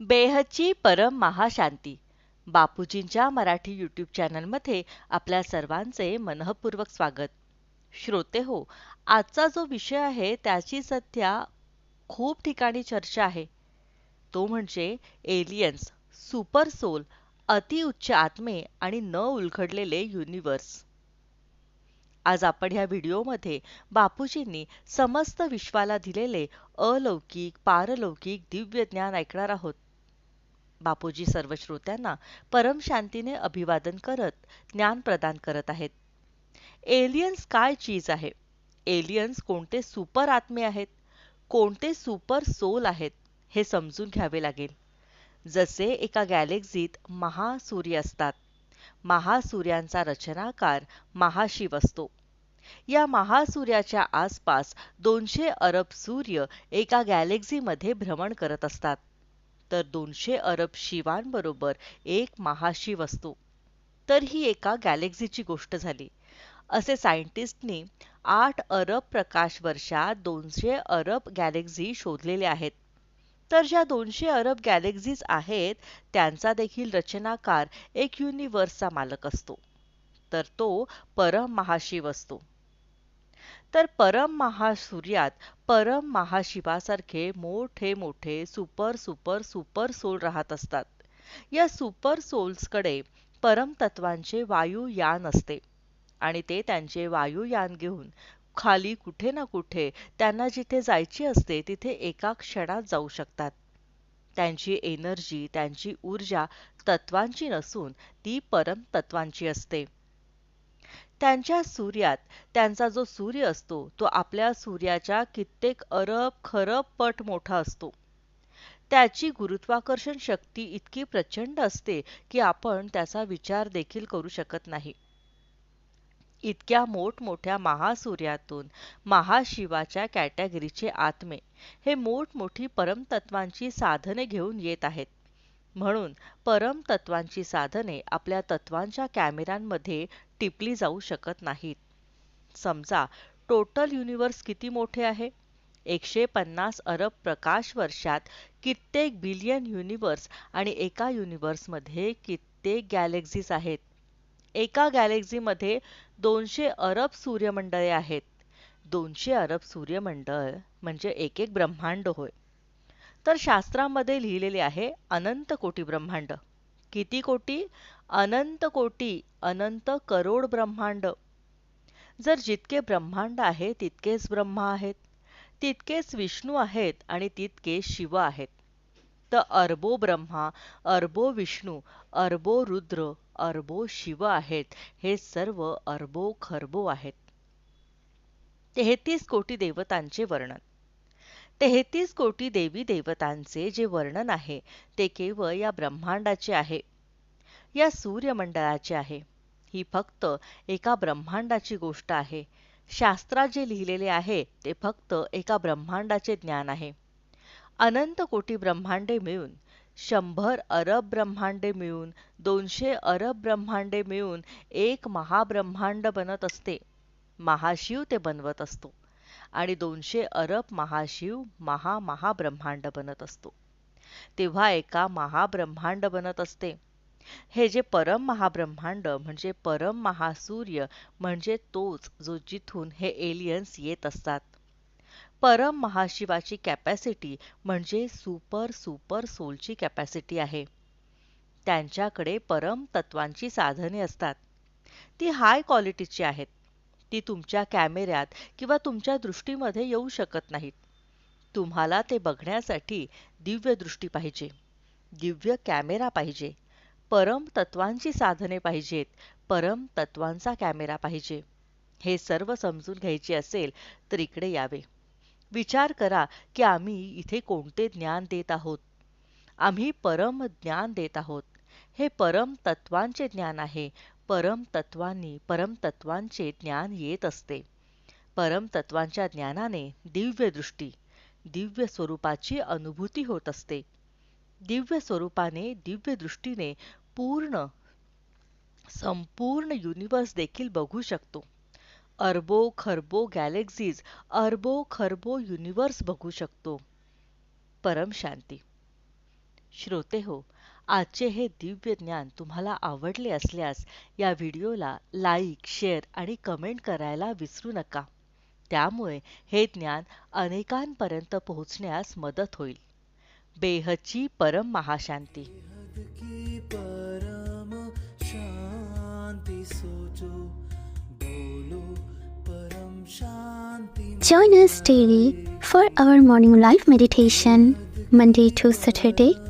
बेहची परम महाशांती. बापूजींच्या मराठी यूट्यूब चॅनलमध्ये आपल्या सर्वांचे मनःपूर्वक स्वागत. श्रोते हो आजचा जो विषय आहे त्याची सध्या खूप ठिकाणी चर्चा आहे. तो म्हणजे एलियन्स सुपर सोल अतिउच्च आत्मे आणि न उलगडलेले युनिवर्स आज आपण ह्या व्हिडिओमध्ये बापूजींनी समस्त विश्वाला दिलेले अलौकिक पारलौकिक दिव्य ज्ञान ऐकणार आहोत. बापूजी सर्व श्रोत्यांना परम शांतीने अभिवादन करत ज्ञान प्रदान करत आहेत. एलियन्स काय चीज आहे? एलियन्स कोणते सुपर आत्मे आहेत? कोणते सुपर सोल आहेत? हे समजून घ्यावे लागेल. जसे एका गॅलेक्सीत महासूर्य असतात. महासूर्यांचा रचनाकार महाशिव असतो. या महासूर्याच्या आसपास दोनशे अरब सूर्य एका गॅलेक्सीमध्ये भ्रमण करत असतात. तर दोनशे अरब शिवांबरोबर एक महाशिव असतो तर ही एका गॅलेक्सीची गोष्ट झाली. असे सायंटिस्टनी आठ अरब प्रकाश वर्षात दोनशे अरब गॅलेक्सी शोधलेले आहेत. तर ज्या दोनशे अरब गॅलेक्झीज आहेत त्यांचा देखील रचनाकार एक युनिवर्सचा मालक असतो. तर तो परम महाशिव असतो तर परम महासूर्यात परम महाशिवासारखे मोठे मोठे सुपर सुपर सुपर सोल राहत असतात. या सुपर सोल्सकडे परमतत्वांचे वायुयान असते आणि ते त्यांचे वायुयान घेऊन खाली कुठे ना कुठे त्यांना जिथे जायची असते तिथे एका क्षणात जाऊ शकतात. त्यांची एनर्जी त्यांची ऊर्जा तत्वांची नसून ती परम तत्वांची असते. त्यांच्या सूर्यात त्यांचा जो सूर्य असतो तो आपल्या सूर्याच्या कित्येक अरब खरब पट मोठा असतो. त्याची गुरुत्वाकर्षण शक्ती इतकी प्रचंड असते की आपण त्याचा विचार देखील करू शकत नाही. इतक्या मोठमोठ्या महासूर्यातून महाशिवाच्या कॅटेगरीचे आत्मे हे मोठमोठी परमतत्वांची साधने घेऊन येत आहेत. म्हणून परमतत्वांची साधने आपल्या तत्वांच्या कॅमेऱ्यांमध्ये टिपली जाऊ शकत नाहीत. समजा टोटल युनिवर्स किती मोठे आहे? एकशे पन्नास अरब प्रकाश वर्षात कित्येक बिलियन युनिवर्स आणि एका युनिवर्समध्ये कित्येक गॅलेक्झीज आहेत. एका गॅलेक्सीमध्ये दोनशे अरब सूर्यमंडळे आहेत. दोनशे अरब सूर्यमंडळ म्हणजे एक एक ब्रह्मांड होय. तर शास्त्रामध्ये लिहिलेले आहे अनंत कोटी ब्रह्मांड. किती कोटी? अनंत कोटी अनंत करोड ब्रह्मांड. जर जितके ब्रह्मांड आहे तितकेच ब्रह्मा आहेत. तितकेच विष्णू आहेत आणि तितके शिव आहेत. तर अर्बो ब्रह्मा अर्बो विष्णू अर्बो रुद्र अर्बो शिव आहेत. हे सर्व अर्बो खरबो आहेत. तेहतीस कोटी देवतांचे वर्णन. तेहतीस कोटी देवी देवतांचे जे वर्णन आहे ते केवळ या ब्रह्मांडाचे आहे. या सूर्यमंडळाचे आहे. ही फक्त एका ब्रह्मांडाची गोष्ट आहे. शास्त्रात जे लिहिलेले आहे ते फक्त एका ब्रह्मांडाचे ज्ञान आहे. अनंत कोटी ब्रह्मांडे मिळून शंभर अरब ब्रह्मांडे मिळून दोनशे अरब ब्रह्मांडे मिळून एक महाब्रह्मांड बनत असते. महाशिव ते बनवत असतो. आणि दोनशे अरब महाशिव महा महाब्रह्मांड बनत असतो. तेव्हा एका महाब्रह्मांड बनत असते. हे जे परम महाब्रह्मांड म्हणजे परम महासूर्य म्हणजे तोच जो जिथून हे एलियन्स येत असतात. परम महाशिवाची कॅपॅसिटी म्हणजे सुपर सुपर सोलची कॅपॅसिटी आहे. त्यांच्याकडे परम तत्वांची साधने असतात. ती हाय क्वालिटीची आहेत. ती तुमच्या कॅमेऱ्यात किंवा तुमच्या दृष्टीमध्ये येऊ शकत नाहीत. तुम्हाला ते बघण्यासाठी दिव्य दृष्टी पाहिजे. दिव्य कॅमेरा पाहिजे. परम तत्वांची साधने पाहिजेत. परम तत्वांचा कॅमेरा पाहिजे. हे सर्व समजून घ्यायचे असेल तर इकडे यावे. विचार करा की आम्ही इथे कोणते ज्ञान देत आहोत? आम्ही परम ज्ञान देत आहोत. हे परम तत्वांचे ज्ञान आहे. परम तत्वांनी परम तत्वांचे ज्ञान येत असते. परम तत्वांच्या ज्ञानाने दिव्य दृष्टी दिव्य स्वरूपाची अनुभूती होत असते. दिव्य स्वरूपाने दिव्य दृष्टीने पूर्ण संपूर्ण युनिवर्स देखील बघू शकतो. अरबो खरबो गॅलेक्सीज अरबो खरबो युनिवर्स बघू शकतो. परम शांती. श्रोते हो आजचे हे दिव्य ज्ञान तुम्हाला आवडले असल्यास या व्हिडिओला लाईक शेअर आणि कमेंट करायला विसरू नका. त्यामुळे हे ज्ञान अनेकांपर्यंत पोहोचण्यास मदत होईल. बेहदची परम महाशांती. की परम शांति सोचो बोलो परम शांति Join us daily for our morning live meditation, Monday to Saturday,